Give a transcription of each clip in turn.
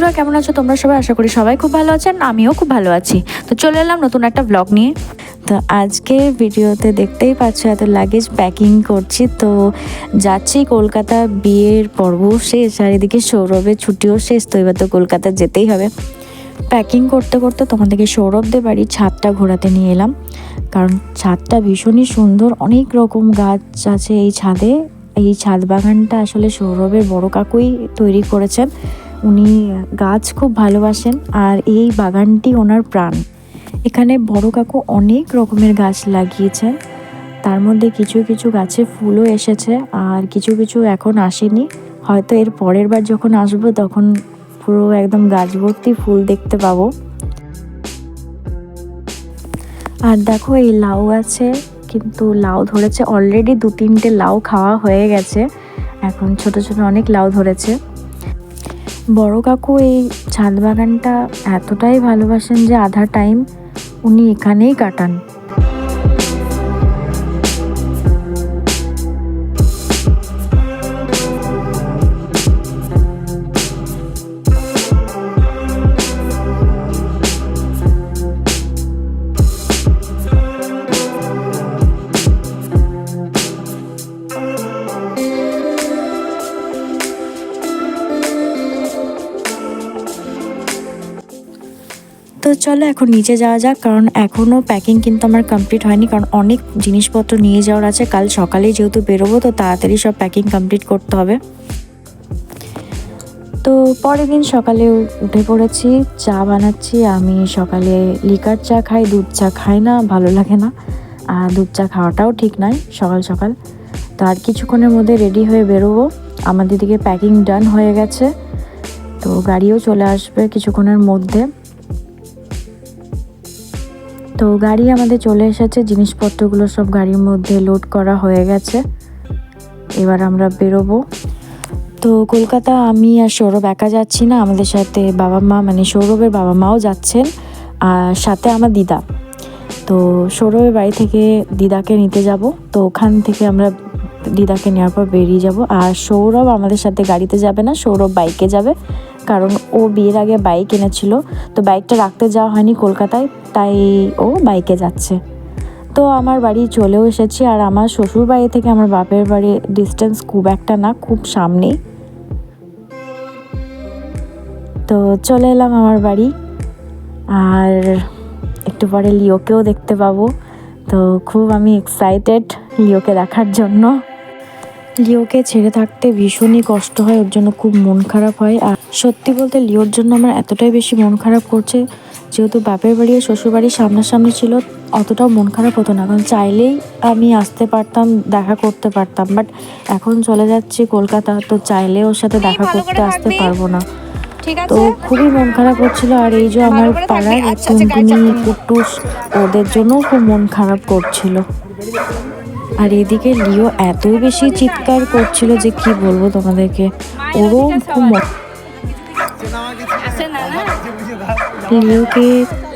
বন্ধুরা, কেমন আছো তোমরা সবাই? আশা করি সবাই খুব ভালো আছেন, আমিও খুব ভালো আছি। তো চলে এলাম নতুন একটা ব্লগ নিয়ে। তো আজকে ভিডিওতে দেখতেই পাচ্ছ এত লাগেজ প্যাকিং করছি। তো যাচ্ছি কলকাতা বিয়ের পর্ব শেষ, চারিদিকে সৌরভের ছুটিও শেষ, তো এবার তো কলকাতা যেতেই হবে। প্যাকিং করতে করতে তোমাদেরকে সৌরভদের বাড়ির ছাদটা ঘোরাতে নিয়ে এলাম। কারণ ছাদটা ভীষণই সুন্দর, অনেক রকম গাছ আছে এই ছাদে। এই ছাদ বাগানটা আসলে সৌরভের বড় কাকুই তৈরি করেছেন। উনি গাছ খুব ভালোবাসেন আর এই বাগানটি ওনার প্রাণ। এখানে বড় কাকু অনেক রকমের গাছ লাগিয়েছেন তার মধ্যে কিছু কিছু গাছে ফুলও এসেছে আর কিছু কিছু এখন আসেনি। হয়তো এর পরের বার যখন আসব তখন পুরো একদম গাছ ভর্তি ফুল দেখতে পাবো। আর দেখো এই লাউ আছে, কিন্তু লাউ ধরেছে অলরেডি দু তিনটে লাউ খাওয়া হয়ে গেছে। এখন ছোট ছোট অনেক লাউ ধরেছে। বড় কাকু এই ছাদ বাগানটা এতটাই ভালোবাসেন যে আধা টাইম উনি এখানেই কাটান। তো চলো এখন নিচে যাওয়া যাক, কারণ এখনও প্যাকিং কিন্তু আমার কমপ্লিট হয়নি, কারণ অনেক জিনিসপত্র নিয়ে যাওয়ার আছে। কাল সকালেই যেহেতু বেরোবো, তো তাড়াতাড়ি সব প্যাকিং কমপ্লিট করতে হবে। তো পরের দিন সকালে উঠে পড়েছি, চা বানাচ্ছি। আমি সকালে লিকার চা খাই, দুধ চা খাই না, ভালো লাগে না। আর দুধ চা খাওয়াটাও ঠিক নয় সকাল সকাল। তো আর কিছুক্ষণের মধ্যে রেডি হয়ে বেরোবো। আমাদের দিকে প্যাকিং ডান হয়ে গেছে। তো গাড়িও চলে আসবে কিছুক্ষণের মধ্যে। তো গাড়ি আমাদের চলে এসেছে, জিনিসপত্রগুলো সব গাড়ির মধ্যে লোড করা হয়ে গেছে। এবার আমরা বেরোবো। তো কলকাতা আমি আর সৌরভ একা যাচ্ছি না, আমাদের সাথে বাবা মা মানে সৌরভের বাবা মাও যাচ্ছেন, আর সাথে আমার দিদা। তো সৌরভের বাড়ি থেকে দিদাকে নিতে যাব, তো ওখান থেকে আমরা দিদাকে নেওয়ার পর বেরিয়ে যাব। আর সৌরভ আমাদের সাথে গাড়িতে যাবে না, সৌরভ বাইকে যাবে। কারণ ও বিয়ের আগে বাইক এনেছিল। তো বাইকটা রাখতে যাওয়া হয়নি কলকাতায়, তাই ও বাইকে যাচ্ছে। তো আমার বাড়ি চলেও এসেছি আর আমার শ্বশুর বাড়ি থেকে আমার বাপের বাড়ি ডিস্টেন্স খুব একটা না, খুব সামনেই। তো চলে এলাম আমার বাড়ি। আর একটু পরে লিওকেও দেখতে পাবো। তো খুব আমি এক্সাইটেড লিওকে দেখার জন্য। লিওকে ছেড়ে থাকতে ভীষণই কষ্ট হয় ওর জন্য খুব মন খারাপ হয়। আর সত্যি বলতে লিওর জন্য আমার এতটাই বেশি মন খারাপ করছে যেহেতু বাপের বাড়ি আর শ্বশুর বাড়ির সামনাসামনি ছিল অতটাও মন খারাপ হতো না। কারণ চাইলেই আমি আসতে পারতাম দেখা করতে পারতাম বাট এখন চলে যাচ্ছি কলকাতা তো চাইলে ওর সাথে দেখা করতে আসতে পারব না। তো খুবই মন খারাপ হচ্ছিল আর এই যে আমার। পাড়ায় আচ্ছা, আচ্ছা, টুনটুনি কুটুস ওদের জন্য খুব মন খারাপ করছিল। আর এদিকে লিও এত বেশি চিৎকার করছিল যে কি বলব তোমাদেরকে? ওরও খুব লিওকে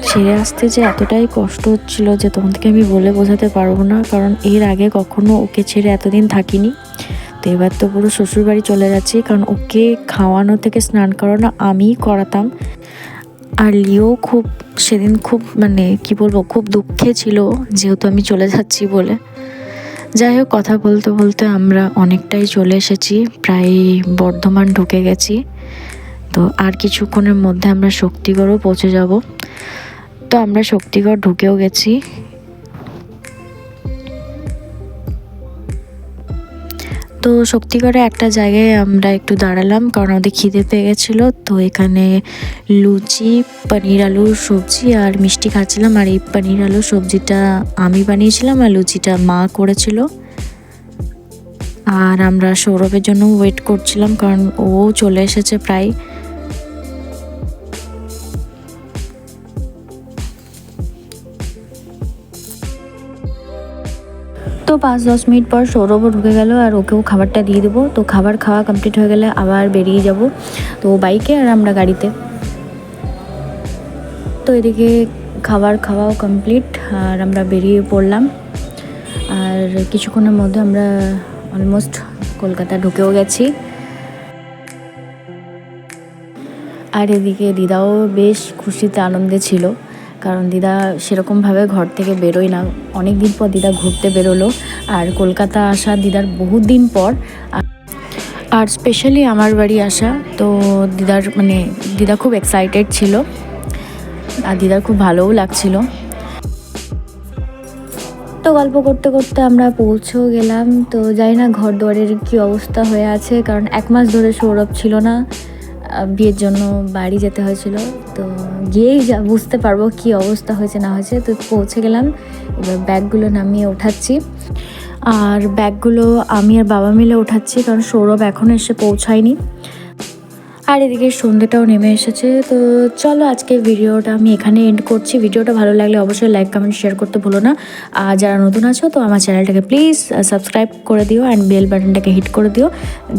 ছেড়ে আসতে যে এতটাই কষ্ট হচ্ছিল যে তোমাদেরকে আমি বলে বোঝাতে পারব না, কারণ এর আগে কখনো ওকে ছেড়ে এতদিন থাকিনি। তো এবার তো পুরো শ্বশুরবাড়ি চলে যাচ্ছি কারণ ওকে খাওয়ানো থেকে স্নান করানো আমিই করাতাম। আর লিও খুব, সেদিন খুব মানে কি বলব, খুব দুঃখে ছিল যেহেতু আমি চলে যাচ্ছি বলে। যাই হোক, কথা বলতে বলতে আমরা অনেকটাই চলে এসেছি, প্রায় বর্ধমান ঢুকে গেছি। তো আর কিছুক্ষণের মধ্যে আমরা শক্তিগড়ও পৌঁছে যাব। তো আমরা শক্তিগড় ঢুকেও গেছি। তো শক্তিগড়ে একটা জায়গায় আমরা একটু দাঁড়ালাম, কারণ আমাদের খিদে পেয়ে গেছিল তো এখানে লুচি, পনির আলুর সবজি আর মিষ্টি খাচ্ছিলাম। আর এই পনির আলুর সবজিটা আমি বানিয়েছিলাম আর লুচিটা মা করেছিল। আর আমরা সৌরভের জন্য ওয়েট করছিলাম, কারণ ও চলে এসেছে প্রায়। পাঁচ, দশ মিনিট পর সৌরভও ঢুকে গেল আর ওকেও খাবারটা দিয়ে দেবো। তো খাবার খাওয়া কমপ্লিট হয়ে গেলে আবার বেরিয়ে যাব। তো বাইকে আর আমরা গাড়িতে। তো এদিকে খাবার খাওয়াও কমপ্লিট আর আমরা বেরিয়ে পড়লাম। আর কিছুক্ষণের মধ্যে আমরা অলমোস্ট কলকাতা ঢুকেও গেছি। আর এদিকে দিদাও বেশ খুশিতে আনন্দে ছিল। কারণ দিদা সেরকমভাবে ঘর থেকে বেরোয় না। অনেক দিন পর দিদা ঘুরতে বেরোলো আর কলকাতা আসা দিদার বহুত দিন পর। আর- স্পেশালি আমার বাড়ি আসা, তো দিদার মানে দিদা খুব এক্সাইটেড ছিল আর দিদার খুব ভালোও লাগছিল। তো গল্প করতে করতে আমরা পৌঁছেও গেলাম। তো জানি না ঘর দুয়ারের কী অবস্থা হয়ে আছে, কারণ এক মাস ধরে সৌরভ ছিল না। বিয়ের জন্য বাড়ি যেতে হয়েছিল। তো গিয়েই যা বুঝতে পারব কি অবস্থা হয়েছে, না হয়েছে। তো পৌঁছে গেলাম, এবার ব্যাগগুলো নামিয়ে ওঠাচ্ছি। আর ব্যাগগুলো আমি আর বাবা মিলে ওঠাচ্ছি, কারণ সৌরভ এখনও এসে পৌঁছায়নি। আর এদিকে সন্ধ্যেটাও নেমে এসেছে। তো চলো আজকে ভিডিওটা আমি এখানে এন্ড করছি। ভিডিওটা ভালো লাগলে অবশ্যই লাইক কমেন্ট শেয়ার করতে ভুলো না। আর যারা নতুন আছো, তো আমার চ্যানেলটাকে প্লিজ সাবস্ক্রাইব করে দিও অ্যান্ড বেল বাটনটাকে হিট করে দিও,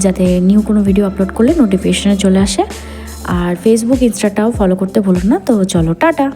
যাতে নিউ কোনো ভিডিও আপলোড করলে নোটিফিকেশানে চলে আসে। আর ফেসবুক ইনস্টাটাও ফলো করতে ভুলো না। তো চলো, টাটা!